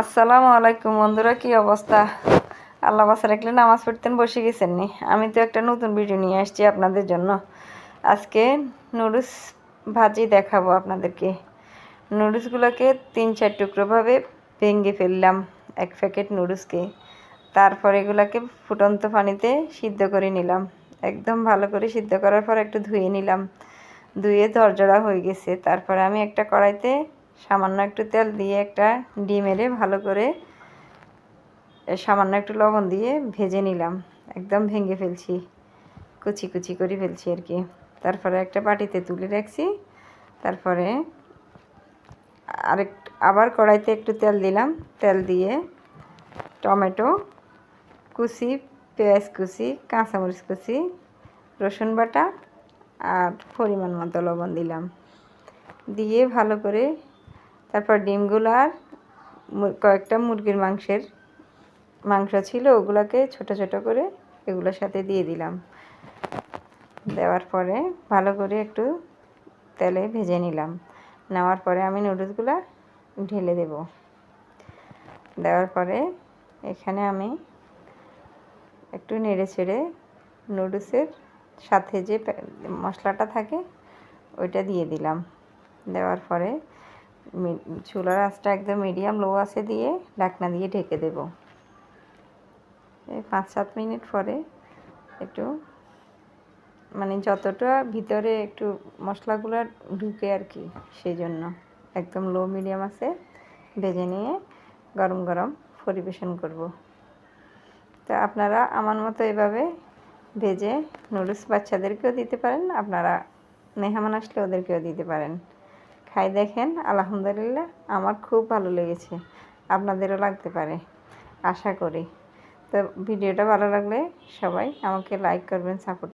আসসালামু আলাইকুম বন্ধুরা, কি অবস্থা? আল্লাহ বাসা রাখলে নামাজ পড়তেন, বসে গেছেন নি। আমি তো একটা নতুন ভিডিও নিয়ে আসছি আপনাদের জন্য। আজকে নুডলস ভাজি দেখাবো আপনাদেরকে। নুডলসগুলোকে তিন চার টুকরোভাবে ভেঙে ফেললাম এক প্যাকেট নুডলসকে। তারপর এগুলোকে ফুটন্ত পানিতে সিদ্ধ করে নিলাম। একদম ভালো করে সিদ্ধ করার পর একটু ধুয়ে নিলাম। ধুয়ে দরজড়া হয়ে গেছে। তারপরে আমি একটা কড়াইতে সামান্য একটু তেল দিয়ে একটা ডিমেরে ভালো করে সামান্য একটু লবণ দিয়ে ভেজে নিলাম। একদম ভেঙে ফেলছি। কুচি কুচি করে ফেলছি আর কি। তারপরে একটা বাটিতে তুলে রাখছি। তারপরে আরেক, আবার কড়াইতে একটু তেল দিলাম। তেল দিয়ে টমেটো কুচি, পেঁয়াজ কুচি, কাঁচামরিচ কুচি, রসুন বাটা আর পরিমাণ মতো লবণ দিলাম। দিয়ে ভালো করে তারপর ডিমগুলো আর কয়েকটা মুরগির মাংসের মাংস ছিল, ওগুলোকে ছোট ছোট করে এগুলোর সাথে দিয়ে দিলাম। দেওয়ার পরে ভালো করে একটু তেলে ভেজে নিলাম। নেওয়ার পরে আমি নুডলসগুলো ঢেলে দেব। দেওয়ার পরে এখানে আমি একটু নেড়ে ছেড়ে নুডলসের সাথে যে মশলাটা থাকে, ওইটা দিয়ে দিলাম। দেওয়ার পরে চুলার আঁচটা একদম মিডিয়াম লো আছে দিয়ে ঢাকনা দিয়ে ঢেকে দেব। এই পাঁচ সাত মিনিট পরে একটু মানে যতটা ভিতরে একটু মশলাগুলো ঢুকে আর কি, সেই জন্য একদম লো মিডিয়াম আছে ভেজে নিয়ে গরম গরম পরিবেশন করব। তো আপনারা আমার মতো এভাবে ভেজে নুডলস বাচ্চাদেরকেও দিতে পারেন, আপনারা মেহমান আসলে ওদেরকেও দিতে পারেন। খাই দেখেন, আলহামদুলিল্লাহ, আমার খুব ভালো লেগেছে। আপনাদেরও লাগতে পারে, আশা করি। তো ভিডিওটা ভালো লাগলে সবাই আমাকে লাইক করবেন সাপোর্ট